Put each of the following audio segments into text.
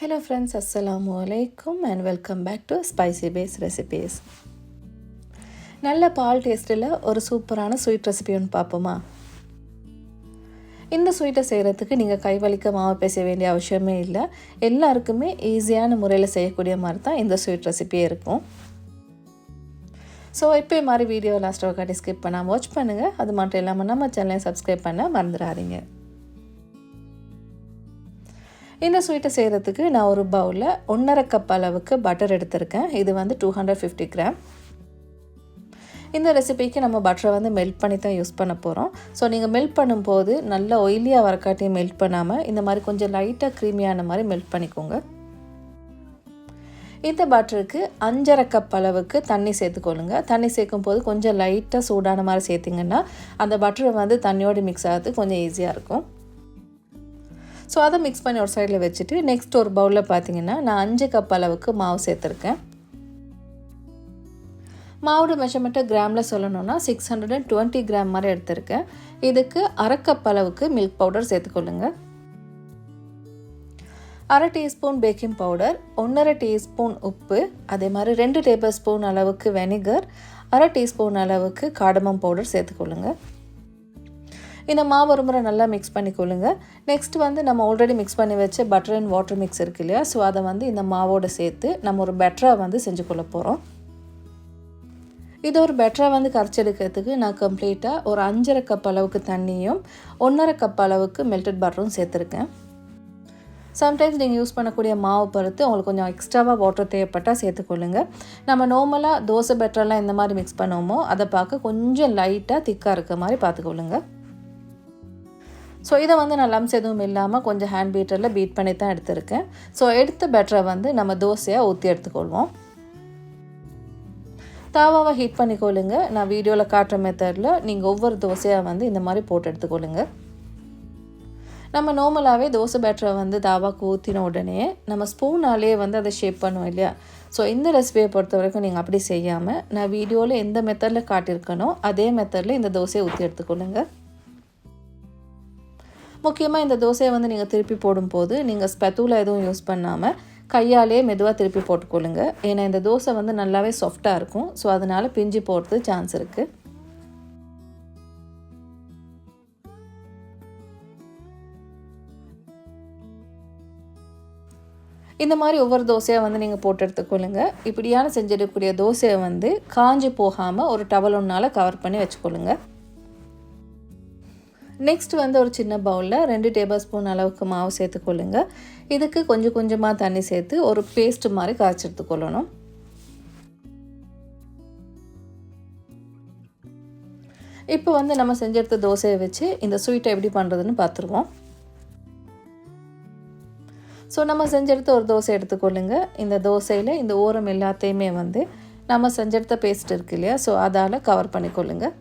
Hello friends அஸ்ஸலாமு வலைக்கும் and welcome back to spicy base recipes நல்ல பால் டேஸ்ட்டில் ஒரு சூப்பரான ஸ்வீட் ரெசிபி ஒன்று பார்ப்போமா? இந்த ஸ்வீட்டை செய்கிறதுக்கு நீங்கள் கைவலிக்க மாவு பேச வேண்டிய அவசியமே இல்லை. எல்லாருக்குமே ஈஸியான முறையில் செய்யக்கூடிய மாதிரி தான் இந்த ஸ்வீட் ரெசிபியே இருக்கும். ஸோ இப்போ மாதிரி வீடியோ லாஸ்ட்டாக காட்டி ஸ்கிப் பண்ணாமல் வாட்ச் பண்ணுங்கள் அது மட்டும் இல்லாமல் நம்ம சேனலை சப்ஸ்கிரைப் பண்ண மறந்துடாதீங்க. இந்த ஸ்வீட்டை செய்கிறதுக்கு நான் ஒரு பவுலில் ஒன்றரை கப் அளவுக்கு பட்டர் எடுத்திருக்கேன். இது வந்து டூ ஹண்ட்ரட் ஃபிஃப்டி கிராம் இந்த ரெசிபிக்கு நம்ம பட்டரை வந்து மெல்ட் பண்ணி தான் யூஸ் பண்ண போகிறோம் ஸோ நீங்கள் மெல்ட் பண்ணும்போது நல்ல ஒயிலியாக வரக்காட்டியும் மெல்ட் பண்ணாமல் இந்த மாதிரி கொஞ்சம் லைட்டாக க்ரீமியான மாதிரி மெல்ட் பண்ணிக்கோங்க. இந்த பட்டருக்கு அஞ்சரை கப் அளவுக்கு தண்ணி சேர்த்துக்கொள்ளுங்க. தண்ணி சேர்க்கும் போது கொஞ்சம் லைட்டாக சூடான மாதிரி சேர்த்திங்கன்னா அந்த பட்டரை வந்து தண்ணியோடு மிக்ஸ் ஆகிறது கொஞ்சம் ஈஸியாக இருக்கும். ஸோ அதை மிக்ஸ் பண்ணி ஒரு சைடில் வச்சுட்டு நெக்ஸ்ட் ஒரு பவுலில் பார்த்தீங்கன்னா நான் அஞ்சு கப் அளவுக்கு மாவு சேர்த்துருக்கேன். மாவோட மெஷர்மெண்ட்டை கிராமில் சொல்லணும்னா six hundred and twenty gram மாதிரி எடுத்திருக்கேன். இதுக்கு அரை கப் அளவுக்கு மில்க் பவுடர் சேர்த்துக்கொள்ளுங்க. அரை டீஸ்பூன் பேக்கிங் பவுடர் ஒன்றரை டீஸ்பூன் உப்பு அதே மாதிரி ரெண்டு டேபிள் ஸ்பூன் அளவுக்கு வெனிகர் அரை டீஸ்பூன் அளவுக்கு காடமம் பவுடர் சேர்த்துக்கொள்ளுங்கள் இந்த மாவு ஒரு முறை நல்லா மிக்ஸ் பண்ணிக்கொள்ளுங்க நெக்ஸ்ட் வந்து நம்ம ஆல்ரெடி மிக்ஸ் பண்ணி வச்ச பட்டர் அண்ட் வாட்டர் மிக்ஸ் இருக்கு இல்லையா? ஸோ அதை வந்து இந்த மாவோடு சேர்த்து நம்ம ஒரு பெட்டராக வந்து செஞ்சு கொள்ள போகிறோம் இது ஒரு பெட்டராக வந்து கரைச்செடுக்கிறதுக்கு நான் கம்ப்ளீட்டாக ஒரு அஞ்சரை கப் அளவுக்கு தண்ணியும் ஒன்றரை கப் அளவுக்கு மெல்டட் பட்டரும் சேர்த்துருக்கேன். சம்டைம்ஸ் நீங்கள் யூஸ் பண்ணக்கூடிய மாவு பொறுத்து உங்களுக்கு கொஞ்சம் எக்ஸ்ட்ராவாக வாட்டர் தேவைப்பட்டால் சேர்த்துக்கொள்ளுங்க நம்ம நார்மலாக தோசை பெட்டரெலாம் எந்த மாதிரி மிக்ஸ் பண்ணுவோமோ அதை பார்க்க கொஞ்சம் லைட்டாக திக்காக இருக்க மாதிரி பார்த்துக்கொள்ளுங்க ஸோ இதை வந்து நான் லம்ஸ் எதுவும் இல்லாமல் கொஞ்சம் ஹேண்ட் பீட்டரில் பீட் பண்ணி தான் எடுத்திருக்கேன். ஸோ எடுத்த பெட்டரை வந்து நம்ம தோசையாக ஊற்றி எடுத்துக்கொள்வோம். தாவாவை ஹீட் பண்ணிக்கொள்ளுங்க. நான் வீடியோவில் காட்டுற மெத்தடில் நீங்கள் ஒவ்வொரு தோசையாக வந்து இந்த மாதிரி போட்டு எடுத்துக்கொள்ளுங்க. நம்ம நார்மலாகவே தோசை பேட்டரை வந்து தாவாக்கு ஊற்றின உடனே நம்ம ஸ்பூனாலே வந்து அதை ஷேப் பண்ணுவோம் இல்லையா? ஸோ இந்த ரெசிபியை பொறுத்த வரைக்கும் நீங்கள் அப்படி செய்யாமல் நான் வீடியோவில் எந்த மெத்தடில் காட்டியிருக்கனோ அதே மெத்தடில் இந்த தோசையை ஊற்றி எடுத்துக்கொள்ளுங்கள் முக்கியமாக இந்த தோசையை வந்து நீங்கள் திருப்பி போடும்போது நீங்கள் ஸ்பெத்தூல எதுவும் யூஸ் பண்ணாமல் கையாலே மெதுவாக திருப்பி போட்டுக்கொள்ளுங்க. ஏன்னா இந்த தோசை வந்து நல்லாவே சாஃப்டாக இருக்கும். ஸோ அதனால் பிஞ்சு போடுறது சான்ஸ் இருக்குது இந்த மாதிரி ஒவ்வொரு தோசையாக வந்து நீங்கள் போட்டு எடுத்துக்கொள்ளுங்க. இப்படியான செஞ்சிடக்கூடிய தோசையை வந்து காஞ்சி போகாமல் ஒரு டவல் ஒன்றால் கவர் பண்ணி வச்சுக்கொள்ளுங்க. நெக்ஸ்ட் வந்து ஒரு சின்ன பவுலில் ரெண்டு டேபிள் ஸ்பூன் அளவுக்கு மாவு சேர்த்துக்கொள்ளுங்க இதுக்கு கொஞ்சம் கொஞ்சமாக தண்ணி சேர்த்து ஒரு பேஸ்ட் மாதிரி காய்ச்சி எடுத்துக்கொள்ளணும் இப்போ வந்து நம்ம செஞ்செடுத்த தோசையை வச்சு இந்த ஸ்வீட்டை எப்படி பண்ணுறதுன்னு பார்த்துருவோம். ஸோ நம்ம செஞ்செடுத்த ஒரு தோசை எடுத்துக்கொள்ளுங்க இந்த தோசையில் இந்த ஓரம் எல்லாத்தையுமே வந்து நம்ம செஞ்செடுத்த பேஸ்ட் இருக்கு இல்லையா? ஸோ அதால் கவர் பண்ணிக்கொள்ளுங்கள்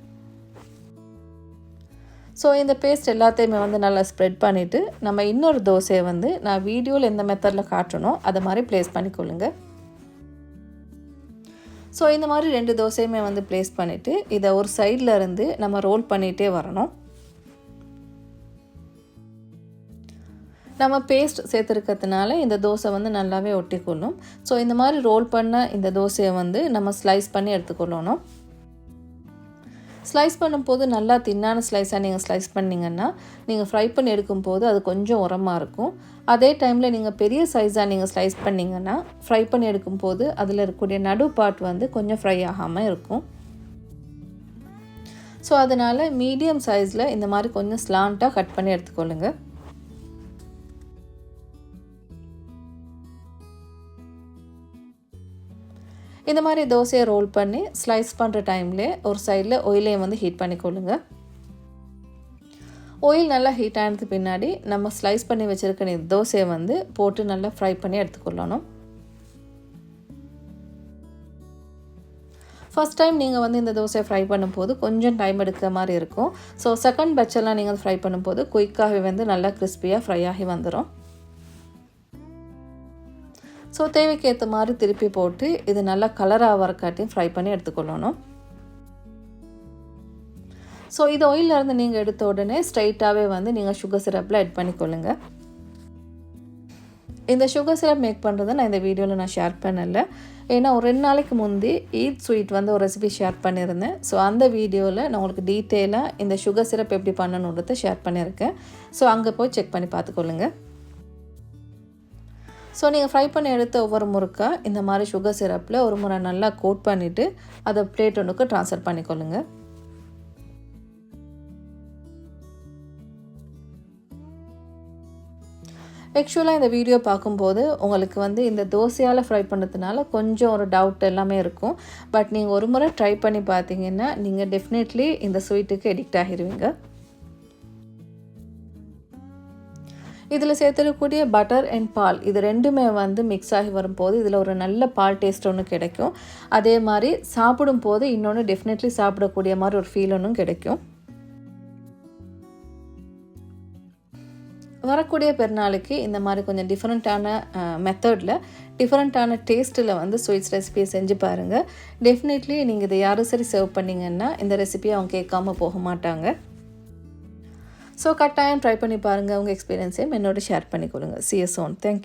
ஸோ இந்த பேஸ்ட் எல்லாத்தையுமே வந்து நல்லா ஸ்ப்ரெட் பண்ணிவிட்டு நம்ம இன்னொரு தோசையை வந்து நான் வீடியோவில் எந்த மெத்தடில் காட்டணும் அதை மாதிரி ப்ளேஸ் பண்ணிக்கொள்ளுங்க ஸோ இந்த மாதிரி ரெண்டு தோசையுமே வந்து ப்ளேஸ் பண்ணிவிட்டு இதை ஒரு சைடில் இருந்து நம்ம ரோல் பண்ணிகிட்டே வரணும். நம்ம பேஸ்ட் சேர்த்துருக்கிறதுனால இந்த தோசை வந்து நல்லாவே ஒட்டிக்கொள்ளும். ஸோ இந்த மாதிரி ரோல் பண்ண இந்த தோசையை வந்து நம்ம ஸ்லைஸ் பண்ணி எடுத்துக்கொள்ளணும். ஸ்லைஸ் பண்ணும்போது நல்லா தின்னான ஸ்லைஸாக நீங்கள் ஸ்லைஸ் பண்ணிங்கன்னா நீங்கள் ஃப்ரை பண்ணி எடுக்கும்போது அது கொஞ்சம் உரமாக இருக்கும். அதே டைமில் நீங்கள் பெரிய சைஸாக நீங்கள் ஸ்லைஸ் பண்ணிங்கன்னா ஃப்ரை பண்ணி எடுக்கும்போது அதில் இருக்கக்கூடிய நடு பார்ட் வந்து கொஞ்சம் ஃப்ரை ஆகாமல் இருக்கும். ஸோ அதனால் மீடியம் சைஸில் இந்த மாதிரி கொஞ்சம் ஸ்லாண்ட்டாக கட் பண்ணி எடுத்துக்கொள்ளுங்கள் இந்த மாதிரி தோசையை ரோல் பண்ணி ஸ்லைஸ் பண்ணுற டைம்லேயே ஒரு சைடில் ஒயிலையும் வந்து ஹீட் பண்ணிக்கொள்ளுங்க. ஆயில் நல்லா ஹீட் ஆனது பின்னாடி நம்ம ஸ்லைஸ் பண்ணி வச்சுருக்க தோசையை வந்து போட்டு நல்லா ஃப்ரை பண்ணி எடுத்துக்கொள்ளணும். ஃபஸ்ட் டைம் நீங்கள் வந்து இந்த தோசையை ஃப்ரை பண்ணும்போது கொஞ்சம் டைம் எடுக்கிற மாதிரி இருக்கும். ஸோ செகண்ட் பட்செல்லாம் நீங்கள் ஃப்ரை பண்ணும்போது குயிக்காகவே வந்து நல்லா கிறிஸ்பியாக ஃப்ரை ஆகி வந்துடும் ஸோ தேவைக்கேற்ற மாதிரி திருப்பி போட்டு இது நல்லா கலராக வரக்காட்டியும் ஃப்ரை பண்ணி எடுத்துக்கொள்ளணும். ஸோ இது இருந்து நீங்கள் எடுத்த உடனே ஸ்ட்ரைட்டாகவே வந்து நீங்கள் சுகர் சிரப்பில் ஆட் பண்ணிக்கொள்ளுங்க. இந்த சுகர் சிரப் மேக் பண்ணுறதை நான் இந்த வீடியோவில் நான் ஷேர் பண்ணலை. ஏன்னா ஒரு ரெண்டு நாளைக்கு முந்தி ஈட் ஸ்வீட் வந்து ஒரு ரெசிபி ஷேர் பண்ணியிருந்தேன் ஸோ அந்த வீடியோவில் நான் உங்களுக்கு டீட்டெயிலாக இந்த சுகர் சிரப் எப்படி பண்ணணுன்றதை ஷேர் பண்ணியிருக்கேன் ஸோ அங்கே போய் செக் பண்ணி பார்த்துக்கொள்ளுங்கள் ஸோ நீங்கள் ஃப்ரை பண்ணி எடுத்த ஒவ்வொரு முறுக்கா இந்த மாதிரி சுகர் சிரப்பில் ஒரு முறை நல்லா கோட் பண்ணிவிட்டு அதை பிளேட் ஒன்றுக்கு ட்ரான்ஸ்ஃபர் பண்ணிக்கொள்ளுங்க. ஆக்சுவலாக இந்த வீடியோ பார்க்கும்போது உங்களுக்கு வந்து இந்த தோசையால் ஃப்ரை பண்ணுறதுனால கொஞ்சம் ஒரு டவுட் எல்லாமே இருக்கும். பட் நீங்கள் ஒரு முறை ட்ரை பண்ணி பார்த்தீங்கன்னா நீங்கள் டெஃபினெட்லி இந்த ஸ்வீட்டுக்கு எடிக்ட் ஆகிடுவீங்க இதில் சேர்த்துருக்கக்கூடிய பட்டர் அண்ட் பால் இது ரெண்டுமே வந்து மிக்ஸ் ஆகி வரும்போது இதில் ஒரு நல்ல பால் டேஸ்ட் ஒன்று கிடைக்கும். அதே மாதிரி சாப்பிடும் போது இன்னொன்று டெஃபினெட்லி சாப்பிடக்கூடிய மாதிரி ஒரு ஃபீல் ஒன்றும் கிடைக்கும். வரக்கூடிய பெருநாளுக்கு இந்த மாதிரி கொஞ்சம் டிஃப்ரெண்ட்டான மெத்தடில் டிஃப்ரெண்ட்டான டேஸ்ட்டில் வந்து ஸ்வீட்ஸ் ரெசிபியை செஞ்சு பாருங்கள் டெஃபினெட்லி நீங்கள் இதை யாரும் சரி சர்வ் பண்ணிங்கன்னா இந்த ரெசிபியை அவங்க கேட்காம போக மாட்டாங்க. ஸோ கட்டாயம் ட்ரை பண்ணி பாருங்கள் உங்கள் எக்ஸ்பீரியன்ஸையும் என்னோட ஷேர் பண்ணிக்கொள்ளுங்க சிஎஸ் ஓன் தேங்க்யூ